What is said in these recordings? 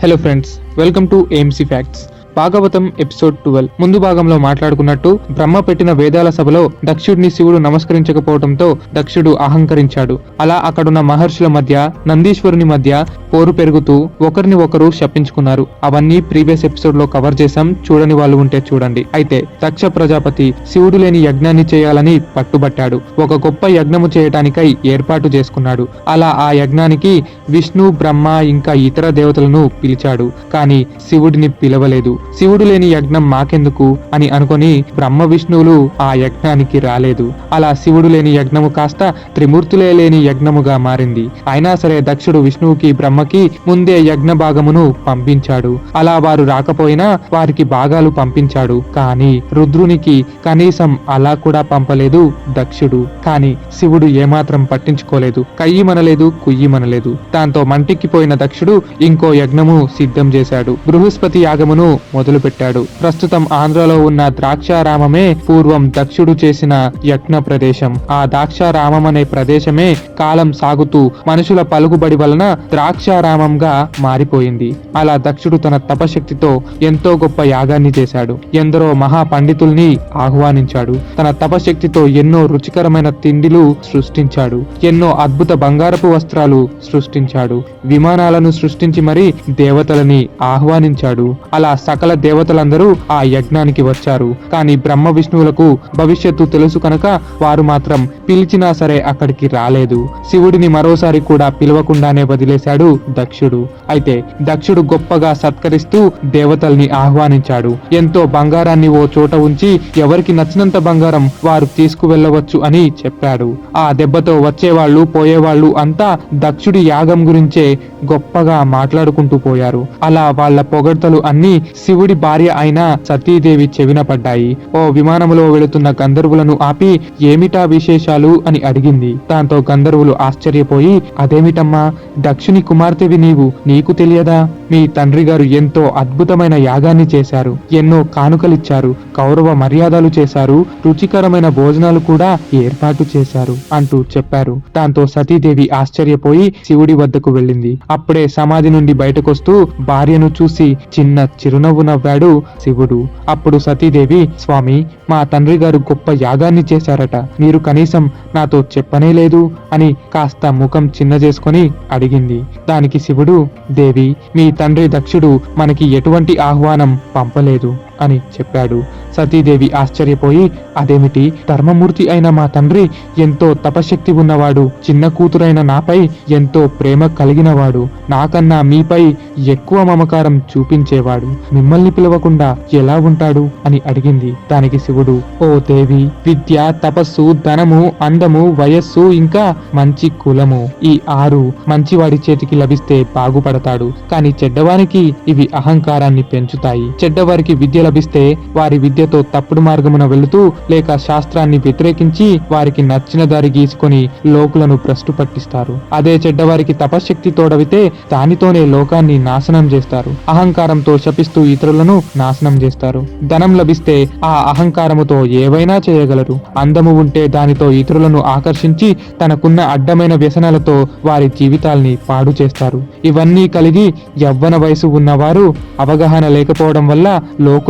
Hello friends, welcome to AMC Facts. Bhagavatam episode twelve. ముందు భాగంలో మాట్లాడుకున్నట్టు బ్రహ్మ పెట్టిన వేదాల సభలో దక్షుడిని శివుడు నమస్కరించకపోవడంతో దక్షుడు అహంకరించాడు. అలా అక్కడున్న మహర్షుల మధ్య నందీశ్వరుని మధ్య పోరు పెరుగుతూ ఒకరిని ఒకరు శపించుకున్నారు. అవన్నీ ప్రీవియస్ ఎపిసోడ్లో కవర్ చేశాం. చూడని వాళ్ళు ఉంటే చూడండి. అయితే దక్ష ప్రజాపతి శివుడు లేని యజ్ఞాన్ని చేయాలని పట్టుబట్టాడు. ఒక గొప్ప యజ్ఞము చేయటానికై ఏర్పాటు చేసుకున్నాడు. అలా ఆ యజ్ఞానికి విష్ణు బ్రహ్మ ఇంకా ఇతర దేవతలను పిలిచాడు. కానీ శివుడిని పిలవలేదు. శివుడు లేని యజ్ఞం మాకెందుకు అని అనుకుని బ్రహ్మ విష్ణువులు ఆ యజ్ఞానికి రాలేదు. అలా శివుడు లేని యజ్ఞము కాస్త త్రిమూర్తులే లేని యజ్ఞముగా మారింది. అయినా సరే దక్షుడు విష్ణువుకి బ్రహ్మకి ముందే యజ్ఞ భాగమును పంపించాడు. అలా వారు రాకపోయినా వారికి భాగాలు పంపించాడు. కానీ రుద్రునికి కనీసం అలా కూడా పంపలేదు దక్షుడు. కానీ శివుడు ఏమాత్రం పట్టించుకోలేదు. కయ్యి మనలేదు కుయ్యి మనలేదు. దాంతో మంటిక్కిపోయిన దక్షుడు ఇంకో యజ్ఞము సిద్ధం చేశాడు. బృహస్పతి యాగమును మొదలుపెట్టాడు. ప్రస్తుతం ఆంధ్రలో ఉన్న ద్రాక్షారామమే పూర్వం దక్షుడు చేసిన యజ్ఞ ప్రదేశం. ఆ ద్రాక్షారామం అనే ప్రదేశమే కాలం సాగుతూ మనుషుల పలుకుబడి వలన ద్రాక్షారామంగా మారిపోయింది. అలా దక్షుడు తన తపశక్తితో ఎంతో గొప్ప యాగాన్ని చేశాడు. ఎందరో మహా పండితుల్ని ఆహ్వానించాడు. తన తపశక్తితో ఎన్నో రుచికరమైన తిండిలు సృష్టించాడు. ఎన్నో అద్భుత బంగారపు వస్త్రాలు సృష్టించాడు. విమానాలను సృష్టించి మరీ దేవతలని ఆహ్వానించాడు. అలా సకల దేవతలందరూ ఆ యజ్ఞానికి వచ్చారు. కానీ బ్రహ్మ విష్ణువులకు భవిష్యత్తు తెలుసు కనుక వారు మాత్రం పిలిచినా సరే అక్కడికి రాలేదు. శివుడిని మరోసారి కూడా పిలవకుండానే వదిలేశాడు దక్షుడు. అయితే దక్షుడు గొప్పగా సత్కరిస్తూ దేవతల్ని ఆహ్వానించాడు. ఎంతో బంగారాన్ని ఓ చోట ఉంచి ఎవరికి నచ్చినంత బంగారం వారు తీసుకువెళ్ళవచ్చు అని చెప్పాడు. ఆ దెబ్బతో వచ్చేవాళ్ళు పోయేవాళ్ళు అంతా దక్షుడి యాగం గురించే గొప్పగా మాట్లాడుకుంటూ పోయారు. అలా వాళ్ళ పొగడ్తలు అన్ని శివుడి భార్య అయిన సతీదేవి చెవిన పడ్డాయి. ఓ విమానములో వెళుతున్న గంధర్వులను ఆపి ఏమిటా విశేషాలు? అని అడిగింది. దాంతో గంధర్వులు ఆశ్చర్యపోయి అదేమిటమ్మా? దక్షుని కుమార్తెవి నీవు? నీకు తెలియదా? మీ తండ్రి గారు ఎంతో అద్భుతమైన యాగాన్ని చేశారు. ఎన్నో కానుకలిచ్చారు. కౌరవ మర్యాదలు చేశారు. రుచికరమైన భోజనాలు కూడా ఏర్పాటు చేశారు అంటూ చెప్పారు. దాంతో సతీదేవి ఆశ్చర్యపోయి శివుడి వద్దకు వెళ్ళింది. అప్పుడే సమాధి నుండి బయటకొస్తూ భార్యను చూసి చిన్న చిరునవ్వు నవ్వాడు శివుడు. అప్పుడు సతీదేవి స్వామి మా తండ్రి గారు గొప్ప యాగాన్ని చేశారట. మీరు కనీసం నాతో చెప్పనే లేదు అని కాస్త ముఖం చిన్న చేసుకొని అడిగింది. దానికి శివుడు దేవి మీ తండ్రి దక్షుడు మనకి ఎటువంటి ఆహ్వానం పంపలేదు. అని చెప్పాడు. సతీదేవి ఆశ్చర్యపోయి అదేమిటి? ధర్మమూర్తి అయిన మా తండ్రి ఎంతో తపశక్తి ఉన్నవాడు. చిన్న కూతురైన నాపై ఎంతో ప్రేమ కలిగినవాడు. నాకన్నా మీపై ఎక్కువ మమకారం చూపించేవాడు. మిమ్మల్ని పిలవకుండా ఎలా ఉంటాడు? అని అడిగింది. దానికి శివుడు ఓ దేవి విద్య తపస్సు ధనము అందము వయస్సు ఇంకా మంచి కులము. ఈ ఆరు మంచివాడి చేతికి లభిస్తే బాగుపడతాడు. కానీ చెడ్డవానికి ఇవి అహంకారాన్ని పెంచుతాయి. చెడ్డవారికి విద్య లభిస్తే వారి విద్యతో తప్పుడు మార్గమున వెళుతూ లేక శాస్త్రాన్ని వ్యతిరేకించి వారికి నచ్చిన దారి గీసుకొని లోకులను భ్రష్టు పట్టిస్తారు అదే చెడ్డవారికి తపశక్తి తోడవితే దానితోనే లోకాన్ని నాశనం చేస్తారు. అహంకారంతో శపిస్తూ ఇతరులను నాశనం చేస్తారు. ధనం లభిస్తే ఆ అహంకారముతో ఏవైనా చేయగలరు. అందము ఉంటే దానితో ఇతరులను ఆకర్షించి తనకున్న అడ్డమైన వ్యసనాలతో వారి జీవితాల్ని పాడు చేస్తారు. ఇవన్నీ కలిగి యవ్వన వయసు ఉన్నవారు అవగాహన లేకపోవడం వల్ల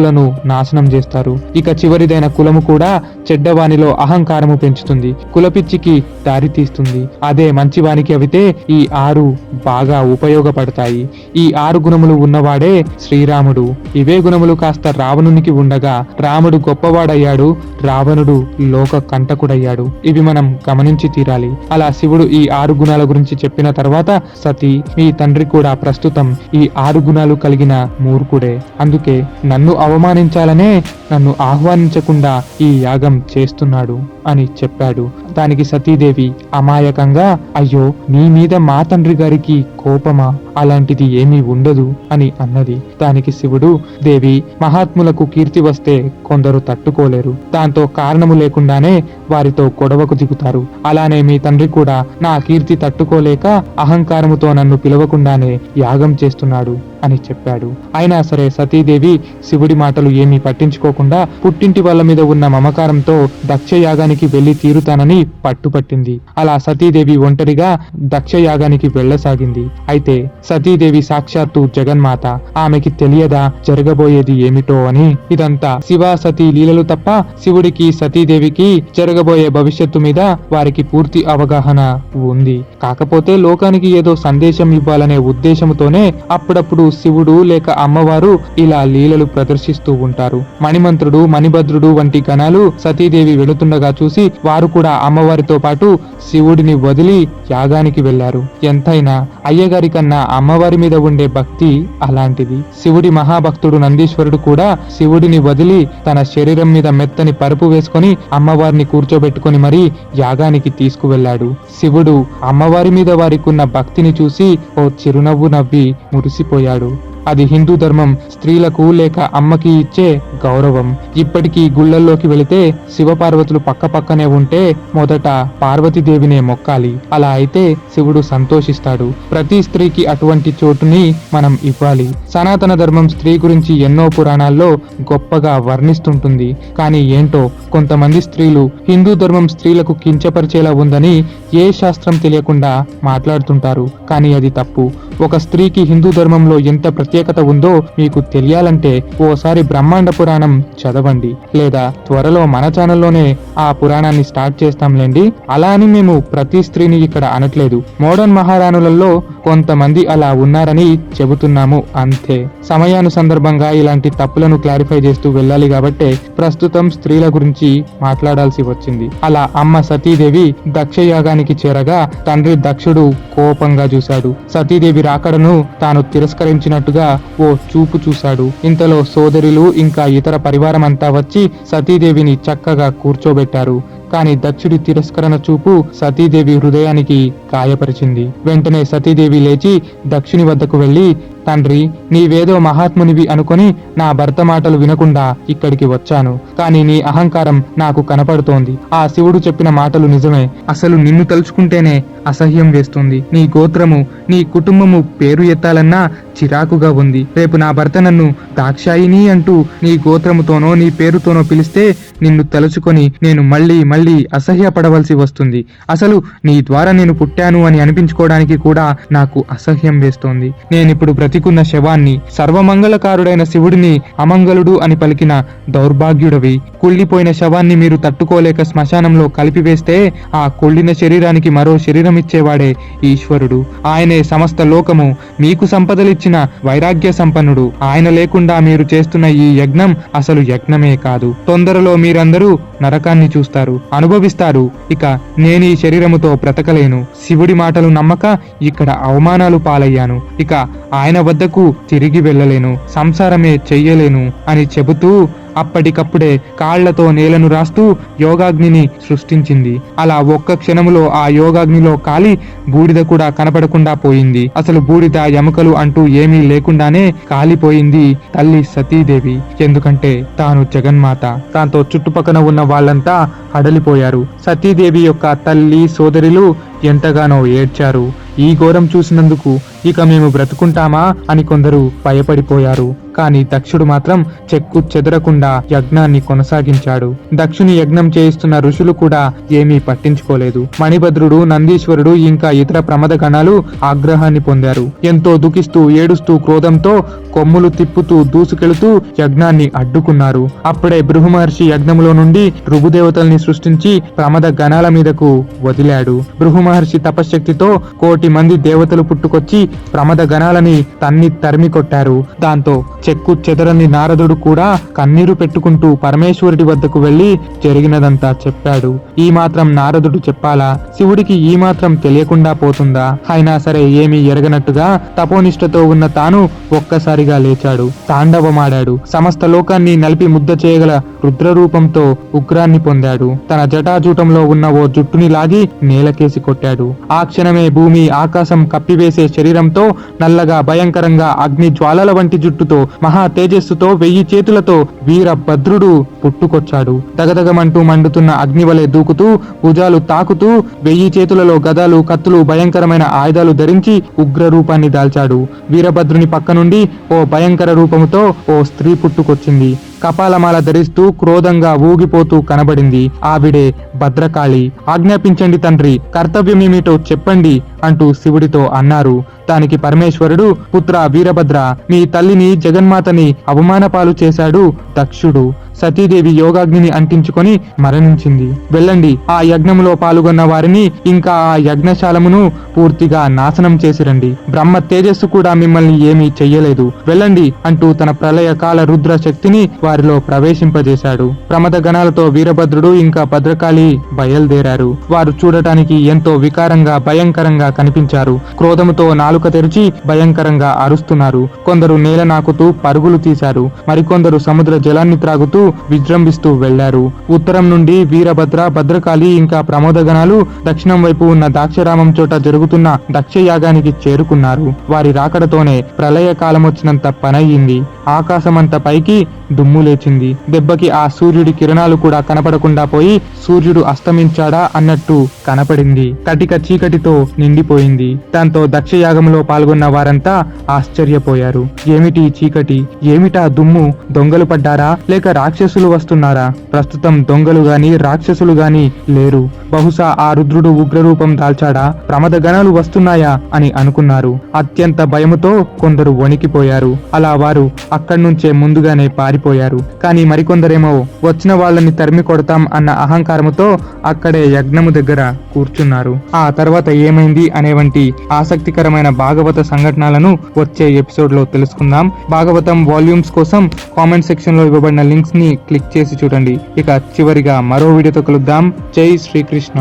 లోకులను నాశనం చేస్తారు. ఇక చివరిదైన కులము కూడా చెడ్డవానిలో అహంకారము పెంచుతుంది. కులపిచ్చికి దారి తీస్తుంది. అదే మంచివానికి అవితే ఈ ఆరు బాగా ఉపయోగపడతాయి. ఈ ఆరు గుణములు ఉన్నవాడే శ్రీరాముడు. ఇవే గుణములు కాస్త రావణునికి ఉండగా రాముడు గొప్పవాడయ్యాడు. రావణుడు లోక కంటకుడయ్యాడు. ఇవి మనం గమనించి తీరాలి. అలా శివుడు ఈ ఆరు గుణాల గురించి చెప్పిన తర్వాత సతీ మీ తండ్రి కూడా ప్రస్తుతం ఈ ఆరు గుణాలు కలిగిన మూర్ఖుడే. అందుకే నన్ను అవమానించాలనే నన్ను ఆహ్వానించకుండా ఈ యాగం చేస్తున్నాడు అని చెప్పాడు. దానికి సతీదేవి అమాయకంగా అయ్యో నీ మీద మా తండ్రి గారికి కోపమా? అలాంటిది ఏమీ ఉండదు అని అన్నది. దానికి శివుడు దేవి మహాత్ములకు కీర్తి వస్తే కొందరు తట్టుకోలేరు. దాంతో కారణము లేకుండానే వారితో గొడవకు దిగుతారు. అలానే మీ తండ్రి కూడా నా కీర్తి తట్టుకోలేక అహంకారముతో నన్ను పిలవకుండానే యాగం చేస్తున్నాడు అని చెప్పాడు. అయినా సరే సతీదేవి శివుడి మాటలు ఏమీ పట్టించుకోకుండా పుట్టింటి వాళ్ళ మీద ఉన్న మమకారంతో దక్ష యాగానికి వెళ్ళి తీరుతానని పట్టుపట్టింది. అలా సతీదేవి ఒంటరిగా దక్ష యాగానికి వెళ్ళసాగింది. అయితే సతీదేవి సాక్షాత్తు జగన్మాత. ఆమెకి తెలియదా జరగబోయేది ఏమిటో అని ఇదంతా. శివ సతీ లీలలు తప్ప శివుడికి సతీదేవికి జరగబోయే భవిష్యత్తు మీద వారికి పూర్తి అవగాహన ఉంది. కాకపోతే లోకానికి ఏదో సందేశం ఇవ్వాలనే ఉద్దేశంతోనే అప్పుడప్పుడు శివుడు లేక అమ్మవారు ఇలా లీలలు ప్రదర్శిస్తూ ఉంటారు. మణిమంత్రుడు మణిభద్రుడు వంటి గణాలు సతీదేవి వెళుతుండగా చూసి వారు కూడా అమ్మ అమ్మవారితో పాటు శివుడిని వదిలి యాగానికి వెళ్ళారు ఎంతైనా అయ్యగారి కన్నా అమ్మవారి మీద ఉండే భక్తి అలాంటిది. శివుడి మహాభక్తుడు నందీశ్వరుడు కూడా శివుడిని వదిలి తన శరీరం మీద మెత్తని పరుపు వేసుకొని అమ్మవారిని కూర్చోబెట్టుకొని మరీ యాగానికి తీసుకువెళ్ళాడు. శివుడు అమ్మవారి మీద వారికున్న భక్తిని చూసి ఓ చిరునవ్వు నవ్వి మురిసిపోయాడు. అది హిందూ ధర్మం స్త్రీలకు లేక అమ్మకి ఇచ్చే గౌరవం. ఇప్పటికీ గుళ్ళల్లోకి వెళితే శివపార్వతులు పక్క పక్కనే ఉంటే మొదట పార్వతీదేవినే మొక్కాలి. అలా అయితే శివుడు సంతోషిస్తాడు. ప్రతి స్త్రీకి అటువంటి చోటుని మనం ఇవ్వాలి. సనాతన ధర్మం స్త్రీ గురించి ఎన్నో పురాణాల్లో గొప్పగా వర్ణిస్తుంటుంది. కానీ ఏంటో కొంతమంది స్త్రీలు హిందూ ధర్మం స్త్రీలకు కించపరిచేలా ఉందని ఏ శాస్త్రం తెలియకుండా మాట్లాడుతుంటారు. కానీ అది తప్పు. ఒక స్త్రీకి హిందూ ధర్మంలో ఎంత ప్రత్యేకత ఉందో మీకు తెలియాలంటే ఓసారి బ్రహ్మాండ పురాణం చదవండి. లేదా త్వరలో మన ఛానల్లోనే ఆ పురాణాన్ని స్టార్ట్ చేస్తాంలేండి. అలా అని మేము ప్రతి స్త్రీని ఇక్కడ అనట్లేదు. మోడర్న్ మహారాణులలో కొంతమంది అలా ఉన్నారని చెబుతున్నాము అంతే. సమయాను సందర్భంగా ఇలాంటి తప్పులను క్లారిఫై చేస్తూ వెళ్ళాలి కాబట్టే ప్రస్తుతం స్త్రీల గురించి మాట్లాడాల్సి వచ్చింది. అలా అమ్మ సతీదేవి దక్షయాగానికి చేరగా తండ్రి దక్షుడు కోపంగా చూశాడు. సతీదేవి రాకడను తాను తిరస్కరించినట్టుగా ఓ చూపు చూశాడు. ఇంతలో సోదరులు ఇంకా ఇతర పరివారం అంతా వచ్చి సతీదేవిని చక్కగా కూర్చోబెట్టారు. కానీ దక్షుడి తిరస్కరణ చూపు సతీదేవి హృదయానికి గాయపరిచింది. వెంటనే సతీదేవి లేచి దక్షుని వద్దకు వెళ్ళి తండ్రి నీవేదో మహాత్మునివి అనుకుని నా భర్త మాటలు వినకుండా ఇక్కడికి వచ్చాను. కానీ నీ అహంకారం నాకు కనపడుతోంది. ఆ శివుడు చెప్పిన మాటలు నిజమే. అసలు నిన్ను తలుచుకుంటేనే అసహ్యం వేస్తుంది. నీ గోత్రము నీ కుటుంబము పేరు ఎత్తాలన్నా చిరాకుగా ఉంది. రేపు నా భర్త నన్ను దాక్షాయిని అంటూ నీ గోత్రముతోనో నీ పేరుతోనో పిలిస్తే నిన్ను తలుచుకొని నేను మళ్ళీ మళ్ళీ అసహ్యపడవలసి వస్తుంది. అసలు నీ ద్వారా నేను పుట్టాను అని అనిపించుకోవడానికి కూడా నాకు అసహ్యం వేస్తోంది. నేనిప్పుడు బ్రతికున్న శవాన్ని సర్వమంగళకారుడైన శివుడిని అమంగళుడు అని పలికిన దౌర్భాగ్యుడవి. కుళ్ళిపోయిన శవాన్ని మీరు తట్టుకోలేక శ్మశానంలో కలిపివేస్తే ఆ కుళ్ళిన శరీరానికి మరో శరీరం ఇచ్చేవాడే ఈశ్వరుడు. ఆయనే సమస్త లోకము మీకు సంపదలిచ్చిన వైరాగ్య సంపన్నుడు. ఆయన లేకుండా మీరు చేస్తున్న ఈ యజ్ఞం అసలు యజ్ఞమే కాదు. తొందరలో మీరందరూ నరకాన్ని చూస్తారు అనుభవిస్తారు. ఇక నేను ఈ శరీరముతో బ్రతకలేను. శివుడి మాటలు నమ్మక ఇక్కడ అవమానాలు పాలయ్యాను. ఇక ఆయన వద్దకు తిరిగి వెళ్ళలేను సంసారమే చెయ్యలేను అని చెబుతూ అప్పటికప్పుడే కాళ్ళతో నేలను రాస్తూ యోగాగ్నిని సృష్టించింది. అలా ఒక్క క్షణములో ఆ యోగాగ్నిలో కాలి బూడిద కూడా కనపడకుండా పోయింది. అసలు బూడిద ఎముకలు అంటూ ఏమీ లేకుండానే కాలిపోయింది తల్లి సతీదేవి. ఎందుకంటే తాను జగన్మాత. దాంతో చుట్టుపక్కన ఉన్న వాళ్ళంతా హడలిపోయారు. సతీదేవి యొక్క తల్లి సోదరులు ఎంతగానో ఏడ్చారు. ఈ ఘోరం చూసినందుకు ఇక మేము బ్రతుకుంటామా అని కొందరు భయపడిపోయారు. కానీ దక్షుడు మాత్రం చెక్కు చెదరకుండా యజ్ఞాన్ని కొనసాగించాడు. దక్షుని యజ్ఞం చేయిస్తున్న ఋషులు కూడా ఏమీ పట్టించుకోలేదు. మణిభద్రుడు నందీశ్వరుడు ఇంకా ఇతర ప్రమద గణాలు ఆగ్రహాన్ని పొందారు. ఎంతో దుఃఖిస్తూ ఏడుస్తూ క్రోధంతో కొమ్ములు తిప్పుతూ దూసుకెళుతూ యజ్ఞాన్ని అడ్డుకున్నారు. అప్పుడే బృహమహర్షి యజ్ఞంలో నుండి రుభుదేవతల్ని సృష్టించి ప్రమద గణాల మీదకు వదిలాడు. బృహమహర్షి తపశ్శక్తితో కోటి మంది దేవతలు పుట్టుకొచ్చి ప్రమద గణాలని తన్ని తరిమి కొట్టారు. దాంతో చెక్కు చెదరని నారదుడు కూడా కన్నీరు పెట్టుకుంటూ పరమేశ్వరుడి వద్దకు వెళ్ళి జరిగినదంతా చెప్పాడు. ఈ మాత్రం నారదుడు చెప్పాలా? శివుడికి ఈ మాత్రం తెలియకుండా పోతుందా? అయినా సరే ఏమీ ఎరగనట్టుగా తపోనిష్టతో ఉన్న తాను ఒక్కసారిగా లేచాడు. తాండవమాడాడు. సమస్త లోకాన్ని నలిపి ముద్ద చేయగల రుద్ర రూపంతో ఉగ్రాన్ని పొందాడు. తన జటాజూటంలో ఉన్న ఓ జుట్టుని లాగి నేలకేసి కొట్టాడు. ఆ క్షణమే భూమి ఆకాశం కప్పివేసే శరీరంతో నల్లగా భయంకరంగా అగ్ని జ్వాలల వంటి జుట్టుతో మహా తేజస్సుతో వెయ్యి చేతులతో వీర భద్రుడు పుట్టుకొచ్చాడు. దగదగమంటూ మండుతున్న అగ్ని వలె దూకుతూ భుజాలు తాకుతూ వెయ్యి చేతులలో గదాలు కత్తులు భయంకరమైన ఆయుధాలు ధరించి ఉగ్ర రూపాన్ని దాల్చాడు. వీరభద్రుని పక్క నుండి ఓ భయంకర రూపముతో ఓ స్త్రీ పుట్టుకొచ్చింది. కపాలమాల ధరిస్తూ క్రోధంగా ఊగిపోతూ కనబడింది. ఆవిడే భద్రకాళి ఆజ్ఞాపించండి తండ్రి కర్తవ్యమేమిటో చెప్పండి అంటూ శివుడితో అన్నారు. దానికి పరమేశ్వరుడు పుత్ర వీరభద్ర మీ తల్లిని జగన్మాతని అవమానపాలు చేశాడు దక్షుడు. సతీదేవి యోగాగ్నిని అంటించుకొని మరణించింది. వెళ్ళండి ఆ యజ్ఞములో పాల్గొన్న వారిని ఇంకా ఆ యజ్ఞశాలమును పూర్తిగా నాశనం చేసిరండి. బ్రహ్మ తేజస్సు కూడా మిమ్మల్ని ఏమీ చెయ్యలేదు. వెళ్ళండి అంటూ తన ప్రళయకాల రుద్ర శక్తిని వారిలో ప్రవేశింపజేశాడు. ప్రమద గణాలతో వీరభద్రుడు ఇంకా భద్రకాళి బయలుదేరారు. వారు చూడటానికి ఎంతో వికారంగా భయంకరంగా కనిపించారు. క్రోధముతో నాలుక తెరిచి భయంకరంగా అరుస్తున్నారు. కొందరు నేల నాకుతూ పరుగులు తీశారు. మరికొందరు సముద్ర జలాన్ని త్రాగుతూ విజృంభిస్తూ వెళ్ళారు. ఉత్తరం నుండి వీరభద్ర భద్రకాళి ఇంకా ప్రమోదగణాలు దక్షిణం వైపు ఉన్న దాక్షరామం చోట జరుగుతున్న దక్షయాగానికి చేరుకున్నారు. వారి రాకడతోనే ప్రళయ కాలమొచ్చినంత పనయ్యింది ఆకాశమంత పైకి దుమ్ము లేచింది. దెబ్బకి ఆ సూర్యుడి కిరణాలు కూడా కనపడకుండా పోయి సూర్యుడు అస్తమించాడా అన్నట్టు కనపడింది. కటిక చీకటితో నిండిపోయింది. దాంతో దక్షయాగంలో పాల్గొన్న వారంతా ఆశ్చర్యపోయారు. ఏమిటి చీకటి? ఏమిటా దుమ్ము? దొంగలు పడ్డారా? లేక రాక్షసులు వస్తున్నారా? ప్రస్తుతం దొంగలు గాని రాక్షసులు గాని లేరు. బహుశా ఆ రుద్రుడు ఉగ్రరూపం దాల్చాడా? ప్రమద గణాలు వస్తున్నాయా? అని అనుకున్నారు. అత్యంత భయముతో కొందరు వణికిపోయారు. అలా వారు అక్కడి నుంచే ముందుగానే పారిపోయారు. కానీ మరికొందరేమో వచ్చిన వాళ్ళని తరిమి కొడతాం అన్న అహంకారముతో అక్కడే యజ్ఞము దగ్గర కూర్చున్నారు. ఆ తర్వాత ఏమైంది అనే వంటి ఆసక్తికరమైన భాగవత సంఘటనలను వచ్చే ఎపిసోడ్లో తెలుసుకుందాం. భాగవతం వాల్యూమ్స్ కోసం కామెంట్ సెక్షన్లో ఇవ్వబడిన లింక్స్ ని క్లిక్ చేసి చూడండి. ఇక చివరిగా మరో వీడియోతో కలుద్దాం. జై శ్రీకృష్ణ.